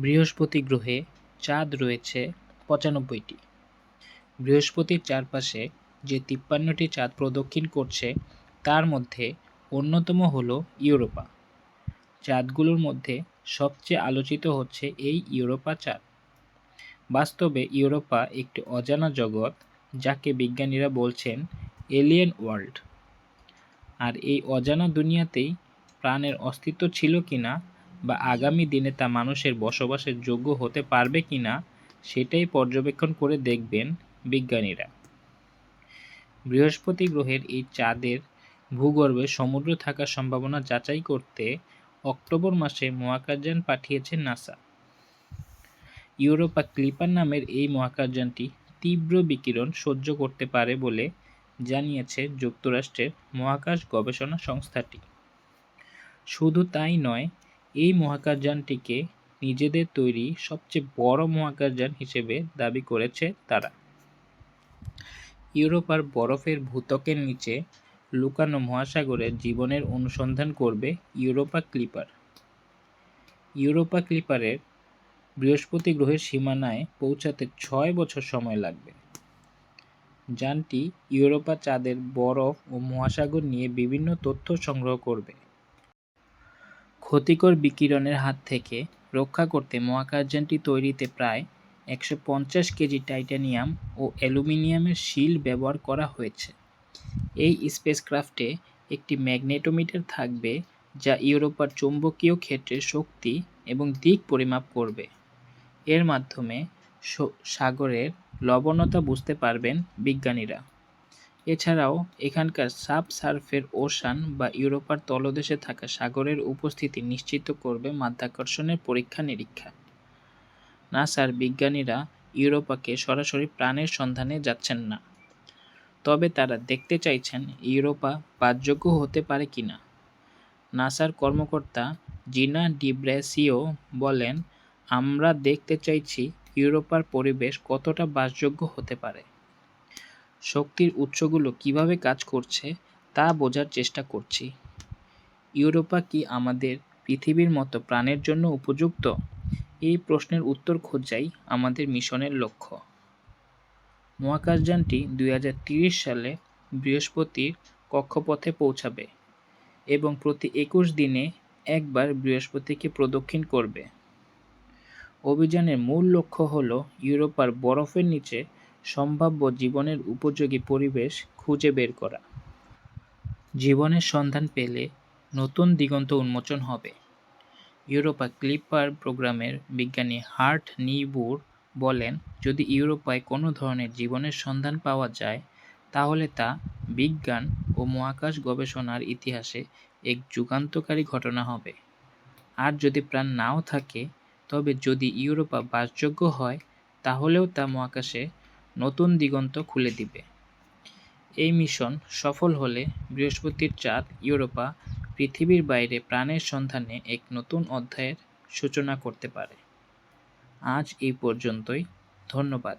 বৃহস্পতি গ্রহে চাঁদ রয়েছে পঁচানব্বইটি। বৃহস্পতির চারপাশে যে তিপ্পান্নটি চাঁদ প্রদক্ষিণ করছে, তার মধ্যে অন্যতম হল ইউরোপা। চাঁদগুলোর মধ্যে সবচেয়ে আলোচিত হচ্ছে এই ইউরোপা চাঁদ। বাস্তবে ইউরোপা একটি অজানা জগৎ, যাকে বিজ্ঞানীরা বলছেন এলিয়েন ওয়ার্ল্ড। আর এই অজানা দুনিয়াতেই প্রাণের অস্তিত্ব ছিল কিনা বা আগামী দিনে তা মানুষের বসবাসের যোগ্য হতে পারবে কিনা সেটাই পর্যবেক্ষণ করে দেখবেন বিজ্ঞানীরা। বৃহস্পতি গ্রহের এই চাঁদের ভূগর্ভে সমুদ্র থাকার সম্ভাবনা যাচাই করতে অক্টোবর মাসে মহাকাশযান পাঠিয়েছে নাসা। ইউরোপা ক্লিপার নামের এই মহাকাশযানটি তীব্র বিকিরণ সহ্য করতে পারে বলে জানিয়েছে যুক্তরাষ্ট্রের মহাকাশ গবেষণা সংস্থাটি। শুধু তাই নয় এই মহাকাশযানটিকে নিজেদের তৈরি সবচেয়ে বড় মহাকাশযান হিসেবে দাবি করেছে তারা। ইউরোপার বরফের ভূত্বকের নিচে লুকানো মহাসাগরে জীবনের অনুসন্ধান করবে ইউরোপা ক্লিপার। ইউরোপা ক্লিপারের বৃহস্পতি গ্রহের সীমানায় পৌঁছাতে ছয় বছর সময় লাগবে। যানটি ইউরোপা চাঁদের বরফ ও মহাসাগর নিয়ে বিভিন্ন তথ্য সংগ্রহ করবে। ক্ষতিকর বিকিরণের হাত থেকে রক্ষা করতে মহাকাশযানটি তৈরিতে প্রায় একশো পঞ্চাশ কেজি টাইটানিয়াম ও অ্যালুমিনিয়ামের শিল ব্যবহার করা হয়েছে। এই স্পেসক্রাফটে একটি ম্যাগনেটোমিটার থাকবে যা ইউরোপার চৌম্বকীয় ক্ষেত্রের শক্তি এবং দিক পরিমাপ করবে। এর মাধ্যমে সাগরের লবণতা বুঝতে পারবেন বিজ্ঞানীরা। এছাড়াও, এখানকার সাব সার্ফের ওশান বা ইউরোপার তলদেশে থাকা সাগরের উপস্থিতি নিশ্চিত করবে মাধ্যাকর্ষণের পরীক্ষা নিরীক্ষা। নাসার বিজ্ঞানীরা ইউরোপাকে সরাসরি প্রাণের সন্ধানে যাচ্ছেন না। তবে তারা দেখতে চাইছেন ইউরোপা বাসযোগ্য হতে পারে কিনা। নাসার কর্মকর্তা জিনা ডিব্রেসিও বলেন, আমরা দেখতে চাইছি ইউরোপার পরিবেশ কতটা বাসযোগ্য হতে পারে। শক্তির উৎসগুলো কীভাবে কাজ করছে তা বোঝার চেষ্টা করছি। ইউরোপা কি আমাদের পৃথিবীর মতো প্রাণের জন্য উপযুক্ত? এই প্রশ্নের উত্তর খোঁজাই আমাদের মিশনের লক্ষ্য। মহাকাশযানটি দুই সালে বৃহস্পতির কক্ষপথে পৌঁছাবে এবং প্রতি একুশ দিনে একবার বৃহস্পতিকে প্রদক্ষিণ করবে। অভিযানের মূল লক্ষ্য হল ইউরোপার বরফের নিচে সম্ভাব্য জীবনের উপযোগী পরিবেশ খুঁজে বের করা। জীবনের সন্ধান পেলে নতুন দিগন্ত উন্মোচন হবে। ইউরোপা ক্লিপার প্রোগ্রামের বিজ্ঞানী হার্ট নিবুর বলেন, যদি ইউরোপায় কোনো ধরনের জীবনের সন্ধান পাওয়া যায়, তাহলে তা বিজ্ঞান ও মহাকাশ গবেষণার ইতিহাসে এক যুগান্তকারী ঘটনা হবে। আর যদি প্রাণ নাও থাকে, তবে যদি ইউরোপা বাসযোগ্য হয়, তাহলেও তা মহাকাশে নতুন দিগন্ত খুলে দিবে। এই মিশন সফল হলে বৃহস্পতির চাঁদ ইউরোপা পৃথিবীর বাইরে প্রাণের সন্ধানে এক নতুন অধ্যায়ের সূচনা করতে পারে। আজ এই পর্যন্তই। ধন্যবাদ।